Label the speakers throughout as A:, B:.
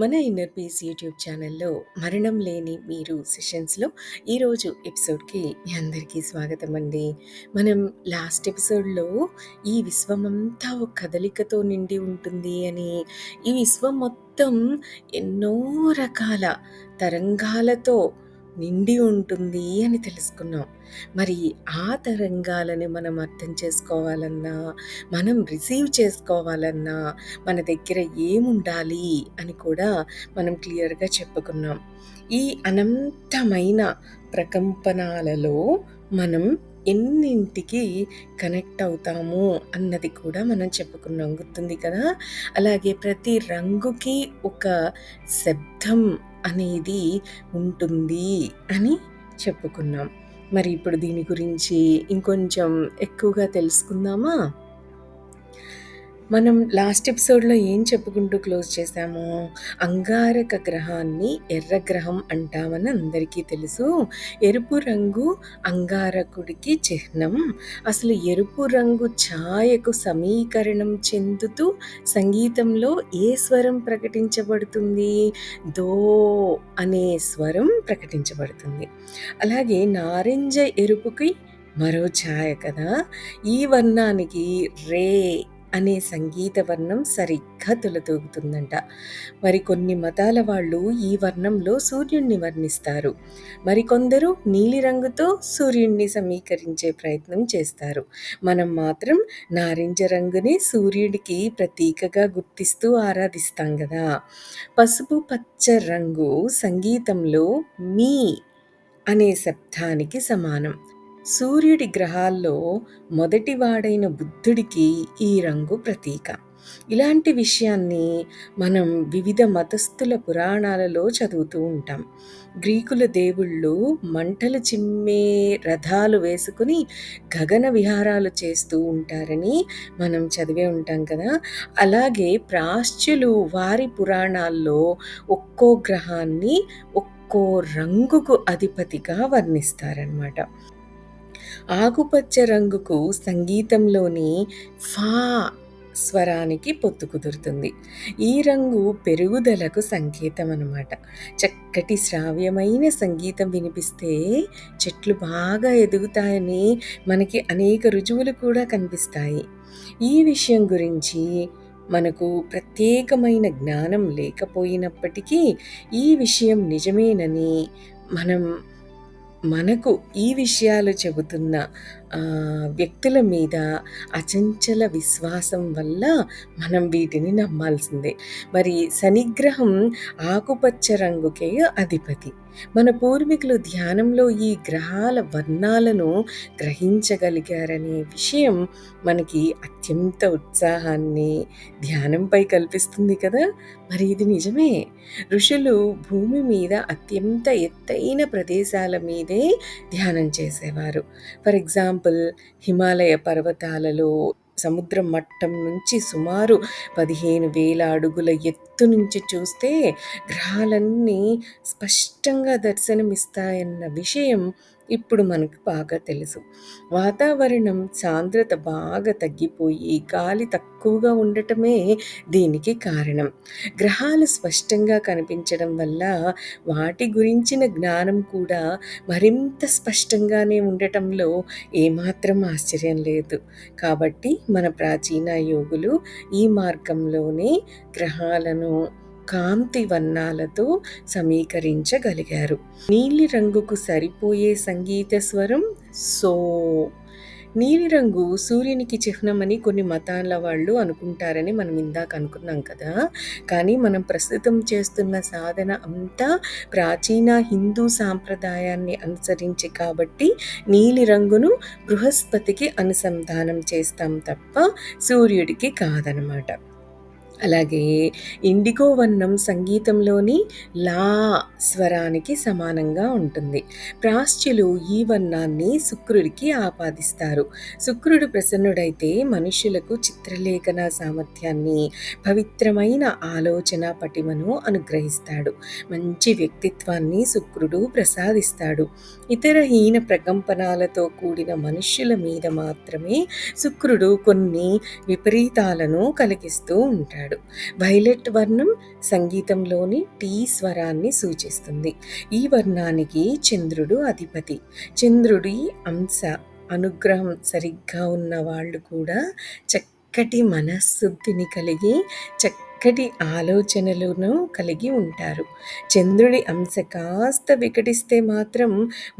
A: మన inner peace YouTube ఛానల్లో మరణం లేని మీరు సెషన్స్లో ఈరోజు ఎపిసోడ్కి మీ అందరికీ స్వాగతం అండి మనం లాస్ట్ ఎపిసోడ్లో ఈ విశ్వం అంతా ఒక కదలికతో నిండి ఉంటుంది అని ఈ విశ్వం మొత్తం ఎన్నో రకాల తరంగాలతో నిండి ఉంటుంది అని తెలుసుకున్నాం. మరి ఆ తరంగాలని మనం అర్థం చేసుకోవాలన్నా మనం రిసీవ్ చేసుకోవాలన్నా మన దగ్గర ఏముండాలి అని కూడా మనం క్లియర్గా చెప్పుకున్నాం. ఈ అనంతమైన ప్రకంపనాలలో మనం ఎన్నింటికి కనెక్ట్ అవుతాము అన్నది కూడా మనం చెప్పుకున్నాం. గుర్తుంది కదా? అలాగే ప్రతి రంగుకి ఒక శబ్దం అనేది ఉంటుంది అని చెప్పుకున్నాం. మరి ఇప్పుడు దీని గురించి ఇంకొంచెం ఎక్కువగా తెలుసుకుందామా? మనం లాస్ట్ ఎపిసోడ్లో ఏం చెప్పుకుంటూ క్లోజ్ చేశాము? అంగారక గ్రహాన్ని ఎర్ర గ్రహం అంటామని అందరికీ తెలుసు. ఎరుపు రంగు అంగారకుడికి చిహ్నం. అసలు ఎరుపు రంగు ఛాయకు సమీకరణం చెందుతూ సంగీతంలో ఏ స్వరం ప్రకటించబడుతుంది? దో అనే స్వరం ప్రకటించబడుతుంది. అలాగే నారింజ ఎరుపుకి మరో ఛాయ కదా? ఈ వర్ణానికి రే అనే సంగీత వర్ణం సరిగ్గా తులతూగుతుందంట. మరి కొన్ని మతాల వాళ్ళు ఈ వర్ణంలో సూర్యుణ్ణి వర్ణిస్తారు. మరికొందరు నీలిరంగుతో సూర్యుణ్ణి సమీకరించే ప్రయత్నం చేస్తారు. మనం మాత్రం నారింజ రంగుని సూర్యుడికి ప్రతీకగా గుర్తిస్తూ ఆరాధిస్తాం కదా. పసుపు పచ్చ రంగు సంగీతంలో మీ అనే శబ్దానికి సమానం. సూర్యుడి గ్రహాల్లో మొదటివాడైన బుద్ధుడికి ఈ రంగు ప్రతీక. ఇలాంటి విషయాన్ని మనం వివిధ మతస్థుల పురాణాలలో చదువుతూ ఉంటాం. గ్రీకుల దేవుళ్ళు మంటలు చిమ్మే రథాలు వేసుకుని గగన విహారాలు చేస్తూ ఉంటారని మనం చదివే ఉంటాం కదా. అలాగే ప్రాశ్చులు వారి పురాణాల్లో ఒక్కో గ్రహాన్ని ఒక్కో రంగుకు అధిపతిగా వర్ణిస్తారనమాట ఆకుపచ్చ రంగుకు సంగీతంలోని ఫా స్వరానికి పొత్తు కుదురుతుంది. ఈ రంగు పెరుగుదలకు సంకేతం అనమాట చక్కటి శ్రావ్యమైన సంగీతం వినిపిస్తే చెట్లు బాగా ఎదుగుతాయని మనకి అనేక రుజువులు కూడా కనిపిస్తాయి. ఈ విషయం గురించి మనకు ప్రత్యేకమైన జ్ఞానం లేకపోయినప్పటికీ ఈ విషయం నిజమేనని మనం మనకు ఈ విషయాలు చెబుతున్న వ్యక్తుల మీద అచంచల విశ్వాసం వల్ల మనం వీటిని నమ్మాల్సిందే. మరి శనిగ్రహం ఆకుపచ్చ రంగుకే అధిపతి. మన పూర్వీకులు ధ్యానంలో ఈ గ్రహాల వర్ణాలను గ్రహించగలిగారనే విషయం మనకి అత్యంత ఉత్సాహాన్ని ధ్యానంపై కల్పిస్తుంది కదా? మరి ఇది నిజమే. ఋషులు భూమి మీద అత్యంత ఎత్తైన ప్రదేశాల మీదే ధ్యానం చేసేవారు. ఫర్ ఎగ్జాంపుల్ హిమాలయ పర్వతాలలో సముద్రం మట్టం నుంచి సుమారు పదిహేను వేల అడుగుల ఎత్తు నుంచి చూస్తే గ్రహాలన్నీ స్పష్టంగా దర్శనమిస్తాయన్న విషయం ఇప్పుడు మనకు బాగా తెలుసు. వాతావరణం సాంద్రత బాగా తగ్గిపోయి గాలి తక్కువగా ఉండటమే దీనికి కారణం. గ్రహాలు స్పష్టంగా కనిపించడం వల్ల వాటి గురించిన జ్ఞానం కూడా మరింత స్పష్టంగానే ఉండటంలో ఏమాత్రం ఆశ్చర్యం లేదు. కాబట్టి మన ప్రాచీన యోగులు ఈ మార్గంలోనే గ్రహాలను కాంతి వర్ణాలతో సమీకరించగలిగారు. నీలి రంగుకు సరిపోయే సంగీత స్వరం సో. నీలిరంగు సూర్యునికి చిహ్నమని కొన్ని మతాల వాళ్ళు అనుకుంటారని మనం ఇందాక అనుకున్నాం కదా. కానీ మనం ప్రస్తుతం చేస్తున్న సాధన అంతా ప్రాచీన హిందూ సాంప్రదాయాన్ని అనుసరించి కాబట్టి నీలిరంగును బృహస్పతికి అనుసంధానం చేస్తాం తప్ప సూర్యుడికి కాదనమాట. అలాగే ఇండిగో వర్ణం సంగీతంలోని లా స్వరానికి సమానంగా ఉంటుంది. ప్రాశ్చులు ఈ వర్ణాన్ని శుక్రుడికి ఆపాదిస్తారు. శుక్రుడు ప్రసన్నుడైతే మనుషులకు చిత్రలేఖన సామర్థ్యాన్ని పవిత్రమైన ఆలోచన పటిమను అనుగ్రహిస్తాడు. మంచి వ్యక్తిత్వాన్ని శుక్రుడు ప్రసాదిస్తాడు. ఇతర హీన ప్రకంపనాలతో కూడిన మనుష్యుల మీద మాత్రమే శుక్రుడు కొన్ని విపరీతాలను కలిగిస్తూ ఉంటాడు. ఉంటాడు వైలెట్ వర్ణం సంగీతంలోని టీ స్వరాన్ని సూచిస్తుంది. ఈ వర్ణానికి చంద్రుడు అధిపతి. చంద్రుడి అంశ అనుగ్రహం సరిగ్గా ఉన్న వాళ్ళు కూడా చక్కటి మనస్సుద్ధిని కలిగి చక్క చక్కటి ఆలోచనలను కలిగి ఉంటారు. చంద్రుడి అంశ కాస్త వికటిస్తే మాత్రం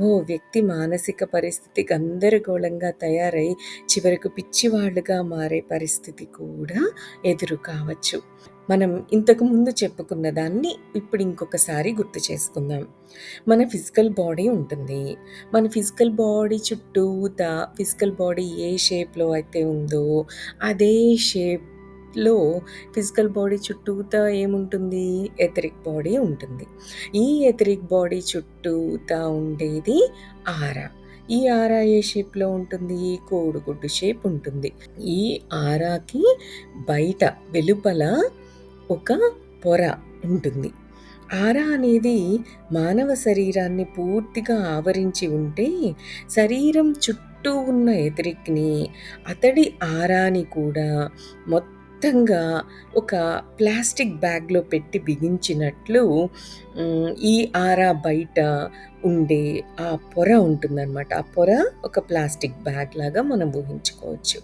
A: ఓ వ్యక్తి మానసిక పరిస్థితి గందరగోళంగా తయారై చివరకు పిచ్చివాళ్ళుగా మారే పరిస్థితి కూడా ఎదురు కావచ్చు. మనం ఇంతకు ముందు చెప్పుకున్న దాన్ని ఇప్పుడు ఇంకొకసారి గుర్తు చేసుకుందాం. మన ఫిజికల్ బాడీ ఉంటుంది. మన ఫిజికల్ బాడీ చుట్టూత ఫిజికల్ బాడీ ఏ షేప్లో అయితే ఉందో అదే షేప్ లో ఫిజికల్ బాడీ చుట్టూత ఏముంటుంది? ఎథరిక్ బాడీ ఉంటుంది. ఈ ఎథరిక్ బాడీ చుట్టూత ఉండేది ఆరా. ఈ ఆరా ఏ షేప్లో ఉంటుంది? కోడిగుడ్డు షేప్ ఉంటుంది. ఈ ఆరాకి బయట వెలుపల ఒక పొర ఉంటుంది. ఆరా అనేది మానవ శరీరాన్ని పూర్తిగా ఆవరించి ఉంటే శరీరం చుట్టూ ఉన్న ఎథరిక్ని అతడి ఆరాని కూడా మొత్తం మొత్తంగా ఒక ప్లాస్టిక్ బ్యాగ్లో పెట్టి బిగించినట్లు ఈ ఆరా బయట ఉండే ఆ పొర ఉంటుందన్నమాట. ఆ పొర ఒక ప్లాస్టిక్ బ్యాగ్ లాగా మనం ఊహించుకోవచ్చు.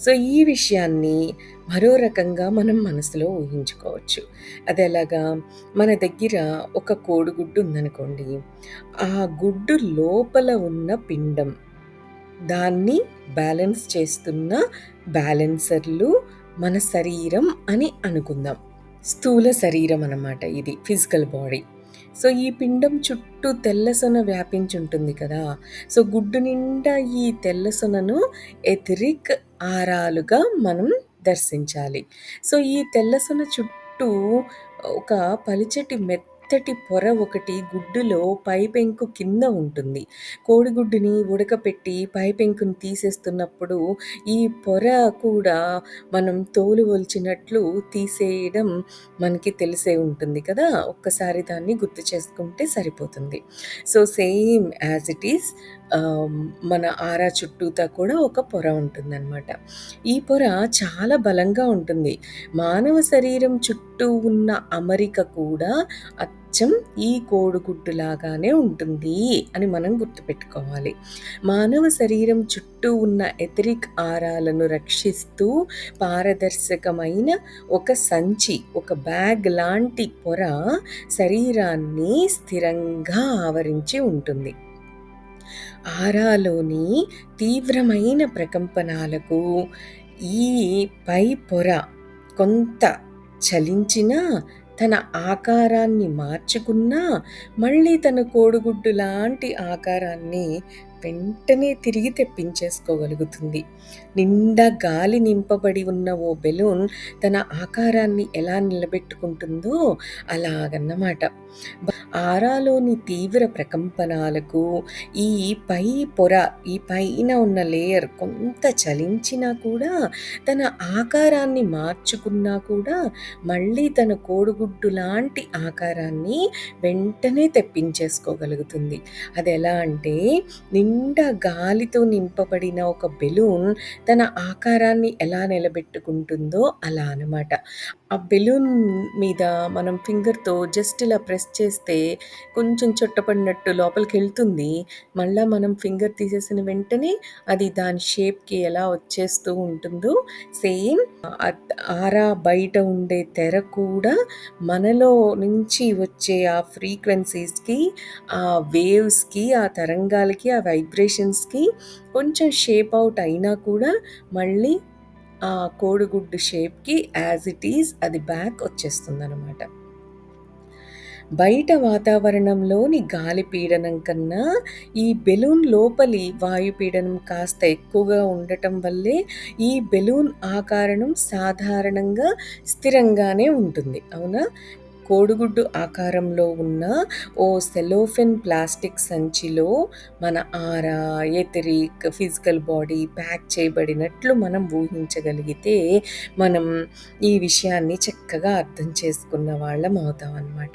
A: సో ఈ విషయాన్ని మరో రకంగా మనం మనసులో ఊహించుకోవచ్చు. అది ఎలాగా మన దగ్గర ఒక కోడిగుడ్డు ఉందనుకోండి ఆ గుడ్డు లోపల ఉన్న పిండం దాన్ని బ్యాలెన్స్ చేస్తున్న బ్యాలెన్సర్లు మన శరీరం అని అనుకుందాం. స్థూల శరీరం అన్నమాట ఇది ఫిజికల్ బాడీ సో ఈ పిండం చుట్టూ తెల్లసొన వ్యాపించి ఉంటుంది కదా. సో గుడ్డు నిండా ఈ తెల్లసొనను ఎథరిక్ ఆరాలుగా మనం దర్శించాలి. సో ఈ తెల్లసొన చుట్టూ ఒక పలిచటి మెత్త మెత్తటి పొర ఒకటి గుడ్డులో పైపెంకు కింద ఉంటుంది. కోడిగుడ్డుని ఉడకపెట్టి పైపెంకుని తీసేస్తున్నప్పుడు ఈ పొర కూడా మనం తోలు ఒలిచినట్లు తీసేయడం మనకి తెలిసే ఉంటుంది కదా? ఒక్కసారి దాన్ని గుర్తు చేసుకుంటే సరిపోతుంది. So same as it is మన ఆరా చుట్టూతా కూడా ఒక పొర ఉంటుందన్నమాట. ఈ పొర చాలా బలంగా ఉంటుంది. మానవ శరీరం చుట్టూ ఉన్న అమరిక కూడా అచ్చం ఈ కోడిగుడ్డు లాగానే ఉంటుంది అని మనం గుర్తుపెట్టుకోవాలి. మానవ శరీరం చుట్టూ ఉన్న ఎథరిక్ ఆరాలను రక్షిస్తూ పారదర్శకమైన ఒక సంచి ఒక బ్యాగ్ లాంటి పొర శరీరాన్ని స్థిరంగా ఆవరించి ఉంటుంది. ఆరాలోని తీవ్రమైన ప్రకంపనాలకు ఈ పై పొర కొంత చలించినా తన ఆకారాన్ని మార్చుకున్నా మళ్ళీ తన కోడిగుడ్డు లాంటి ఆకారాన్ని వెంటనే తిరిగి తెప్పించేసుకోగలుగుతుంది. నిండా గాలి నింపబడి ఉన్న ఓ బెలూన్ తన ఆకారాన్ని ఎలా నిలబెట్టుకుంటుందో అలాగన్నమాట. ఆరాలోని తీవ్ర ప్రకంపనాలకు ఈ పై పొర ఈ పైన ఉన్న లేయర్ కొంత చలించినా కూడా తన ఆకారాన్ని మార్చుకున్నా కూడా మళ్ళీ తన కోడిగుడ్డు లాంటి ఆకారాన్ని వెంటనే తెప్పించేసుకోగలుగుతుంది. అది ఎలా అంటే నిండా గాలితో నింపబడిన ఒక బెలూన్ తన ఆకారాన్ని ఎలా నిలబెట్టుకుంటుందో అలా అనమాట ఆ బెలూన్ మీద మనం ఫింగర్తో జస్ట్ ఇలా ప్రెస్ చేస్తే కొంచెం చుట్టపడినట్టు లోపలికి వెళ్తుంది. మళ్ళీ మనం ఫింగర్ తీసేసిన వెంటనే అది దాని షేప్కి ఎలా వచ్చేస్తూ ఉంటుందో సేమ్ ఆరా బయట ఉండే తెర కూడా మనలో నుంచి వచ్చే ఆ ఫ్రీక్వెన్సీస్కి ఆ వేవ్స్కి ఆ తరంగాలకి ఆ వైబ్రేషన్స్కి కొంచెం షేప్ అవుట్ అయినా కూడా మళ్ళీ ఆ కోడిగుడ్డు షేప్కి యాజ్ ఇట్ ఈజ్ అది బ్యాక్ వచ్చేస్తుంది అనమాట బయట వాతావరణంలోని గాలి పీడనం కన్నా ఈ బెలూన్ లోపలి వాయుపీడనం కాస్త ఎక్కువగా ఉండటం వల్లే ఈ బెలూన్ ఆకారణం సాధారణంగా స్థిరంగానే ఉంటుంది. అవునా? కోడిగుడ్డు ఆకారంలో ఉన్న ఓ సెలోఫెన్ ప్లాస్టిక్ సంచిలో మన aura etheric physical body pack చేయబడినట్లు మనం ఊహించగలిగితే మనం ఈ విషయాన్ని చక్కగా అర్థం చేసుకున్న వాళ్ళం అవుతాం అన్నమాట.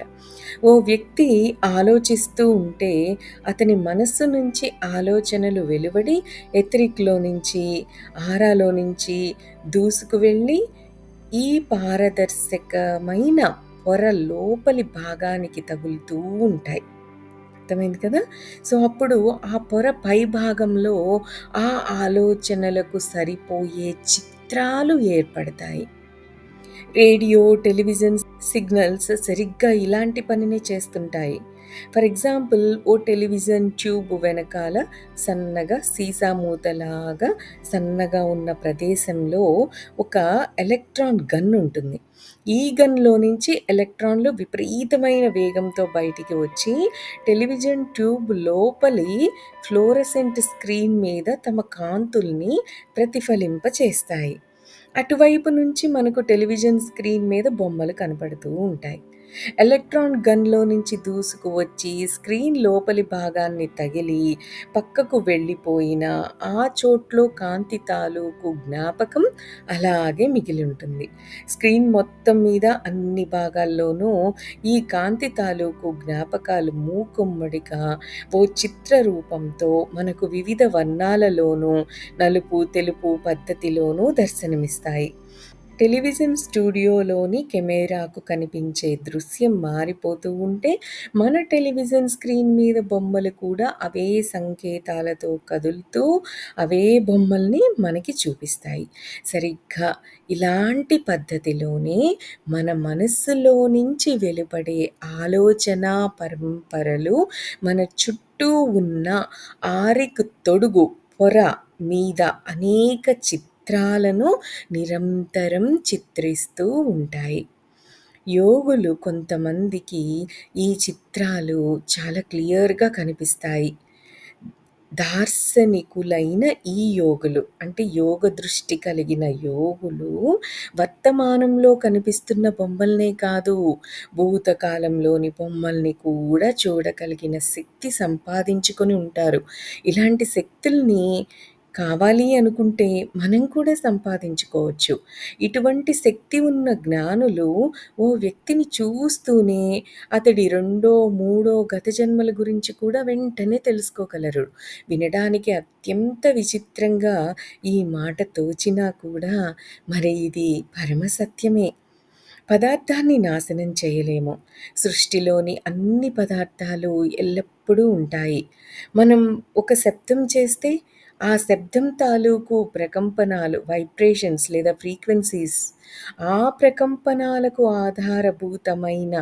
A: ఓ వ్యక్తి ఆలోచిస్తూ ఉంటే అతని మనస్సు నుంచి ఆలోచనలు వెలువడి ఎథరిక్లో నుంచి ఆరాలో నుంచి దూసుకు వెళ్ళి ఈ పారదర్శకమైన పొర లోపలి భాగానికి తగులుతూ ఉంటాయి. అర్థమైంది కదా? సో అప్పుడు ఆ పొర పై భాగంలో ఆ ఆలోచనలకు సరిపోయే చిత్రాలు ఏర్పడతాయి. రేడియో టెలివిజన్ సిగ్నల్స్ సరిగ్గా ఇలాంటి పనినే చేస్తుంటాయి. ఫర్ ఎగ్జాంపుల్ ఓ టెలివిజన్ ట్యూబ్ వెనకాల సన్నగా సీసా మూతలాగా సన్నగా ఉన్న ప్రదేశంలో ఒక ఎలక్ట్రాన్ గన్ ఉంటుంది. ఈ గన్లో నుంచి ఎలక్ట్రాన్లు విపరీతమైన వేగంతో బయటికి వచ్చి టెలివిజన్ ట్యూబ్ లోపలి ఫ్లోరసెంట్ స్క్రీన్ మీద తమ కాంతుల్ని ప్రతిఫలింపచేస్తాయి అటువైపు నుంచి మనకు టెలివిజన్ స్క్రీన్ మీద బొమ్మలు కనపడుతూ ఉంటాయి. ఎలక్ట్రాన్ గన్లో నుంచి దూసుకు వచ్చి స్క్రీన్ లోపలి భాగాన్ని తగిలి పక్కకు వెళ్ళిపోయిన ఆ చోట్లో కాంతి తాలూకు జ్ఞాపకం అలాగే మిగిలి ఉంటుంది. స్క్రీన్ మొత్తం మీద అన్ని భాగాల్లోనూ ఈ కాంతి తాలూకు జ్ఞాపకాలు మూకుమ్మడిగా ఓ చిత్ర రూపంతో మనకు వివిధ వర్ణాలలోనూ నలుపు తెలుపు పద్ధతిలోనూ దర్శనమిస్తాయి. టెలివిజన్ స్టూడియోలోని కెమెరాకు కనిపించే దృశ్యం మారిపోతూ ఉంటే మన టెలివిజన్ స్క్రీన్ మీద బొమ్మలు కూడా అవే సంకేతాలతో కదులుతూ అవే బొమ్మల్ని మనకి చూపిస్తాయి. సరిగ్గా ఇలాంటి పద్ధతిలోనే మన మనస్సులో నుంచి వెలువడే ఆలోచన పరంపరలు మన చుట్టూ ఉన్న ఆరికు తొడుగు పొర మీద అనేక చిత్ర చిత్రాలను నిరంతరం చిత్రిస్తూ ఉంటాయి. యోగులు కొంతమందికి ఈ చిత్రాలు చాలా క్లియర్గా కనిపిస్తాయి. దార్శనికులైన ఈ యోగులు అంటే యోగ దృష్టి కలిగిన యోగులు వర్తమానంలో కనిపిస్తున్న బొమ్మల్నే కాదు భూతకాలంలోని బొమ్మల్ని కూడా చూడగలిగిన శక్తి సంపాదించుకొని ఉంటారు. ఇలాంటి శక్తుల్ని కావాలి అనుకుంటే మనం కూడా సంపాదించుకోవచ్చు. ఇటువంటి శక్తి ఉన్న జ్ఞానులు ఓ వ్యక్తిని చూస్తూనే అతడి రెండో మూడో గత జన్మల గురించి కూడా వెంటనే తెలుసుకోగలరు. వినడానికి అత్యంత విచిత్రంగా ఈ మాట తోచినా కూడా మరి ఇది పరమసత్యమే పదార్థాన్ని నాశనం చేయలేము. సృష్టిలోని అన్ని పదార్థాలు ఎల్లప్పుడూ ఉంటాయి. మనం ఒక శబ్దం చేస్తే ఆ శబ్దం తాలూకు ప్రకంపనాలు వైబ్రేషన్స్ లేదా ఫ్రీక్వెన్సీస్ ఆ ప్రకంపనాలకు ఆధారభూతమైన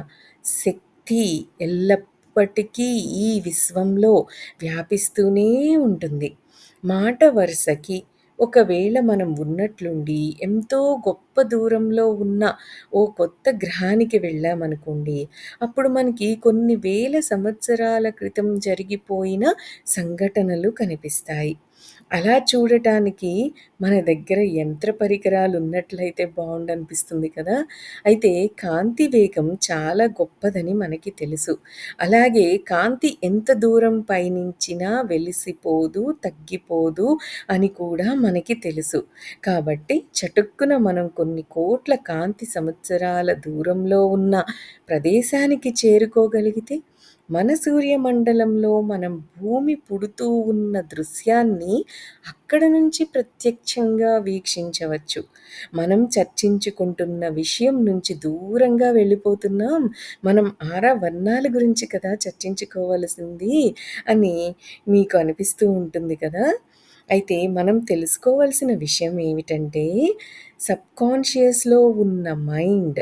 A: శక్తి ఎల్లప్పటికీ ఈ విశ్వంలో వ్యాపిస్తూనే ఉంటుంది. మాట వరుసకి ఒకవేళ మనం ఉన్నట్లుండి ఎంతో గొప్ప దూరంలో ఉన్న ఓ కొత్త గ్రహానికి వెళ్ళామనుకోండి అప్పుడు మనకి కొన్ని వేల సంవత్సరాల క్రితం జరిగిపోయిన సంఘటనలు కనిపిస్తాయి. అలా చూడటానికి మన దగ్గర యంత్ర పరికరాలు ఉన్నట్లయితే బాగుండనిపిస్తుంది కదా? అయితే కాంతి వేగం చాలా గొప్పదని మనకి తెలుసు. అలాగే కాంతి ఎంత దూరం పయనించినా వెలిసిపోదు తగ్గిపోదు అని కూడా మనకి తెలుసు. కాబట్టి చటుక్కున మనం కొన్ని కోట్ల కాంతి సంవత్సరాల దూరంలో ఉన్న ప్రదేశానికి చేరుకోగలిగితే మన సూర్యమండలంలో మనం భూమి పుడుతూ ఉన్న దృశ్యాన్ని అక్కడ నుంచి ప్రత్యక్షంగా వీక్షించవచ్చు. మనం చర్చించుకుంటున్న విషయం నుంచి దూరంగా వెళ్ళిపోతున్నాం. మనం ఆరా వర్ణాల గురించి కదా చర్చించుకోవలసింది అని మీకు అనిపిస్తూ ఉంటుంది కదా? అయితే మనం తెలుసుకోవాల్సిన విషయం ఏమిటంటే సబ్కాన్షియస్లో ఉన్న మైండ్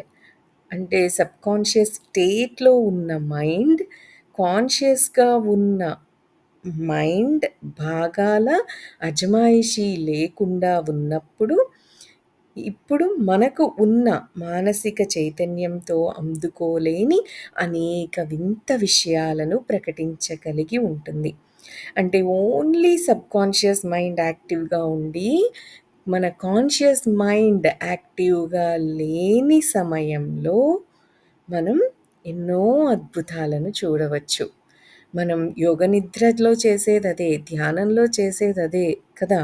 A: అంటే సబ్కాన్షియస్ స్టేట్లో ఉన్న మైండ్ కాన్షియస్‌గా ఉన్న మైండ్ భాగాల అజమాయిషీ లేకుండా ఉన్నప్పుడు, ఇప్పుడు మనకు ఉన్న మానసిక చైతన్యంతో అందుకోలేని అనేక వింత విషయాలను ప్రకటించగలిగి ఉంటుంది. అంటే ఓన్లీ సబ్‌కాన్షియస్ మైండ్ యాక్టివ్‌గా ఉండి, మన కాన్షియస్ మైండ్ యాక్టివ్‌గా లేని సమయంలో మనం ఎన్నో అద్భుతాలను చూడవచ్చు. మనం యోగ నిద్రలో చేసేది అదే ధ్యానంలో చేసేది అదే కదా!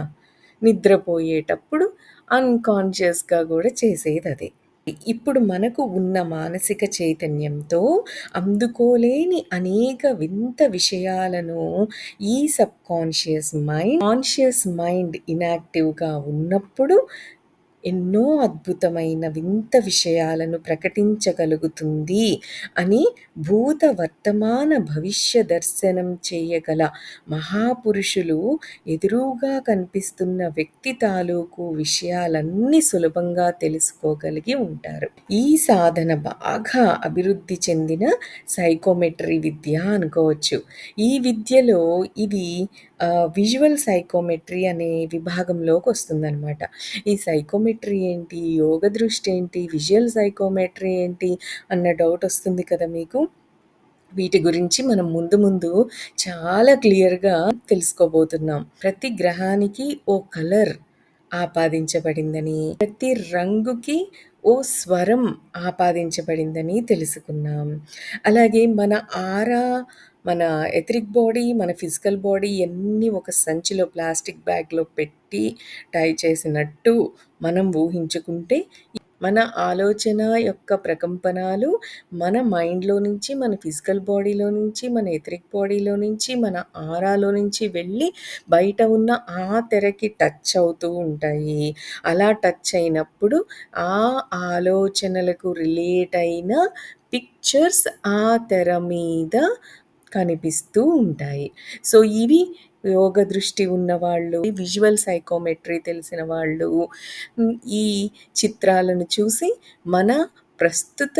A: నిద్రపోయేటప్పుడు అన్‌కాన్షియస్‌గా కూడా చేసేది అదే ఇప్పుడు మనకు ఉన్న మానసిక చైతన్యంతో అందుకోలేని అనేక వింత విషయాలను ఈ subconscious mind, conscious mind ఇనాక్టివ్‌గా ఉన్నప్పుడు ఎన్నో అద్భుతమైన వింత విషయాలను ప్రకటించగలుగుతుంది అని భూత వర్తమాన భవిష్య దర్శనం చేయగల మహాపురుషులు ఎదురుగా కనిపిస్తున్న వ్యక్తి తాలూకు విషయాలన్నీ సులభంగా తెలుసుకోగలిగి ఉంటారు. ఈ సాధన బాగా అభివృద్ధి చెందిన సైకోమెట్రీ విద్య అనుకోవచ్చు. ఈ విద్యలో ఇది విజువల్ సైకోమెట్రీ అనే విభాగంలోకి వస్తుందన్నమాట. ఈ సైకోమెట్రీ ఏంటి? యోగ దృష్టి ఏంటి? విజువల్ సైకోమెట్రీ ఏంటి? అన్న డౌట్ వస్తుంది కదా మీకు? వీటి గురించి మనం ముందు ముందు చాలా క్లియర్గా తెలుసుకోబోతున్నాం. ప్రతి గ్రహానికి ఓ కలర్ ఆపాదించబడిందని ప్రతి రంగుకి ఓ స్వరం ఆపాదించబడిందని తెలుసుకున్నాం. అలాగే మన ఆరా మన ఎథరిక్ బాడీ మన ఫిజికల్ బాడీ ఎన్ని ఒక సంచిలో ప్లాస్టిక్ బ్యాగ్లో పెట్టి టై చేసినట్టు మనం ఊహించుకుంటే మన ఆలోచన యొక్క ప్రకంపనాలు మన మైండ్‌లో నుంచి, మన ఫిజికల్ బాడీలో నుంచి, మన ఎథరిక్ బాడీలో నుంచి, మన ఆరాలో నుంచి వెళ్ళి బయట ఉన్న ఆ తెరకి టచ్ అవుతూ ఉంటాయి. అలా టచ్ అయినప్పుడు ఆ ఆలోచనలకు రిలేట్ అయిన పిక్చర్స్ ఆ తెర మీద కనిపిస్తూ ఉంటాయి. సో, ఇవి యోగ దృష్టి ఉన్నవాళ్ళు, విజువల్ సైకోమెట్రీ తెలిసిన వాళ్ళు ఈ చిత్రాలను చూసి మన ప్రస్తుత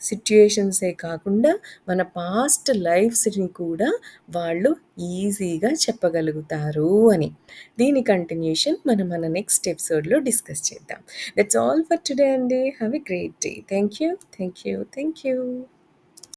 A: సిట్యుయేషన్సే కాకుండా మన పాస్ట్ లైఫ్స్‌ని కూడా వాళ్ళు ఈజీగా చెప్పగలుగుతారు అని. దీని కంటిన్యూషన్ మనం మన నెక్స్ట్ ఎపిసోడ్‌లో డిస్కస్ చేద్దాం. దట్స్ ఆల్ ఫర్ టుడే అండి. Have a great day. Thank you. Thank you. Thank you.